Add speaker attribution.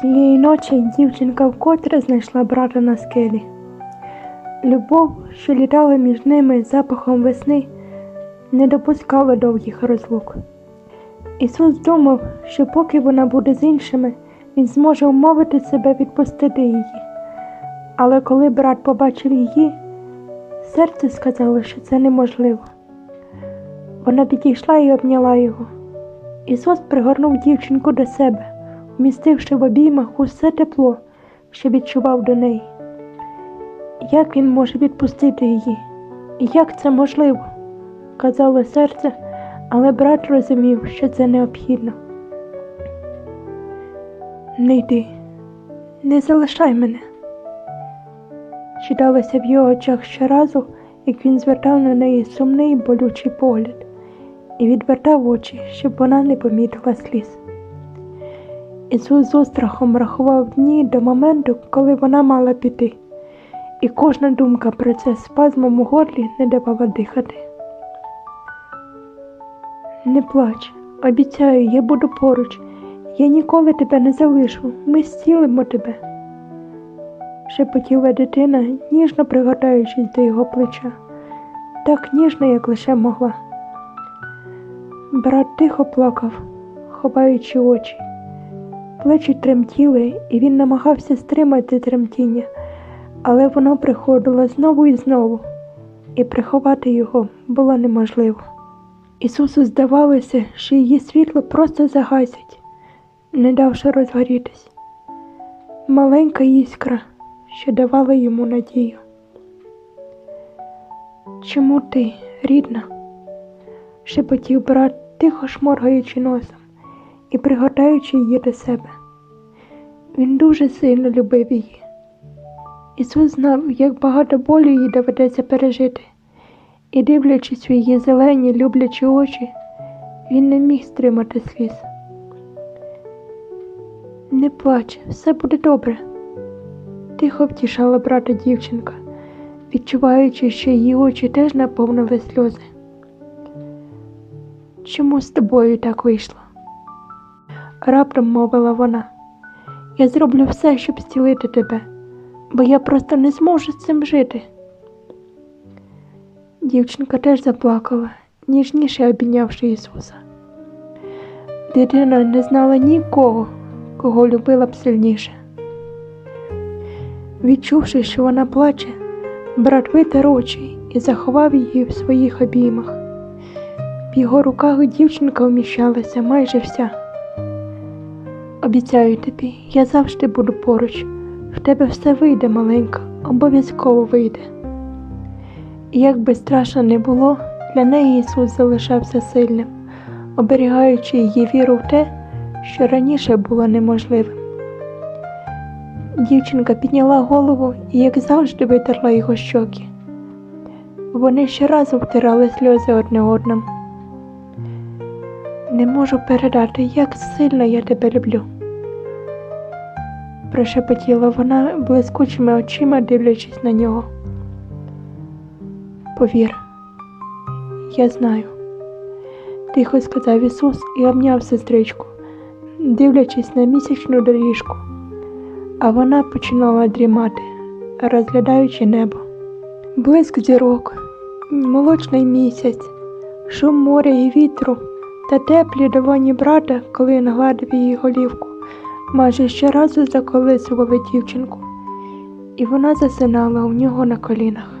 Speaker 1: Тієї ночі дівчинка вкотре знайшла брата на скелі. Любов, що літала між ними запахом весни, не допускала довгих розлук. Ісус думав, що поки вона буде з іншими, він зможе вмовити себе відпустити її. Але коли брат побачив її, серце сказало, що це неможливо. Вона підійшла і обняла його. Ісус пригорнув дівчинку до себе, вмістивши в обіймах усе тепло, що відчував до неї. Як він може відпустити її? Як це можливо? казало серце, але брат розумів, що це необхідно. Не йди, не залишай мене. Читалося в його очах щоразу, як він звертав на неї сумний болючий погляд і відвертав очі, щоб вона не помітила сліз. Ісус з рахував дні до моменту, коли вона мала піти, і кожна думка про це спазмом у горлі не давала дихати. Не плач, обіцяю, я буду поруч, я ніколи тебе не залишу, ми зцілимо тебе. Шепотіла дитина, ніжно пригортаючись до його плеча, так ніжно, як лише могла. Брат тихо плакав, ховаючи очі. Плечі тремтіли, і він намагався стримати тремтіння, але воно приходило знову і знову, і приховати його було неможливо. Ісусу здавалося, що її світло просто загасять, не давши розгорітись. Маленька іскра, що давала йому надію. Чому ти, рідна? шепотів брат, тихо шморгаючи носом і пригортаючи її до себе. Він дуже сильно любив її. Ісус знав, як багато болю їй доведеться пережити, і, дивлячись в її зелені, люблячі очі, він не міг стримати сліз. Не плач, все буде добре, тихо втішала брата дівчинка, відчуваючи, що її очі теж наповнили сльози. Чому з тобою так вийшло? Раптом мовила вона. Я зроблю все, щоб зцілити тебе, бо я просто не зможу з цим жити. Дівчинка теж заплакала, ніжніше обійнявши Ісуса. Дитина не знала нікого, кого любила б сильніше. Відчувши, що вона плаче, брат витер очі і заховав її в своїх обіймах. В його руках дівчинка вміщалася майже вся. Обіцяю тобі, я завжди буду поруч. В тебе все вийде, маленька, обов'язково вийде. І як би страшно не було, для неї Ісус залишався сильним, оберігаючи її віру в те, що раніше було неможливим. Дівчинка підняла голову і, як завжди, витерла його щоки. Вони ще щоразу втирали сльози одне одному. Не можу передати, як сильно я тебе люблю. Прошепотіла вона блискучими очима, дивлячись на нього. Повір, я знаю, тихо сказав Ісус і обняв сестричку, дивлячись на місячну доріжку, а вона починала дрімати, розглядаючи небо. Блиск зірок, молочний місяць, шум моря і вітру та теплі долоні брата, коли він гладив її голівку, майже щоразу заколисували дівчинку, і вона засинала у нього на колінах.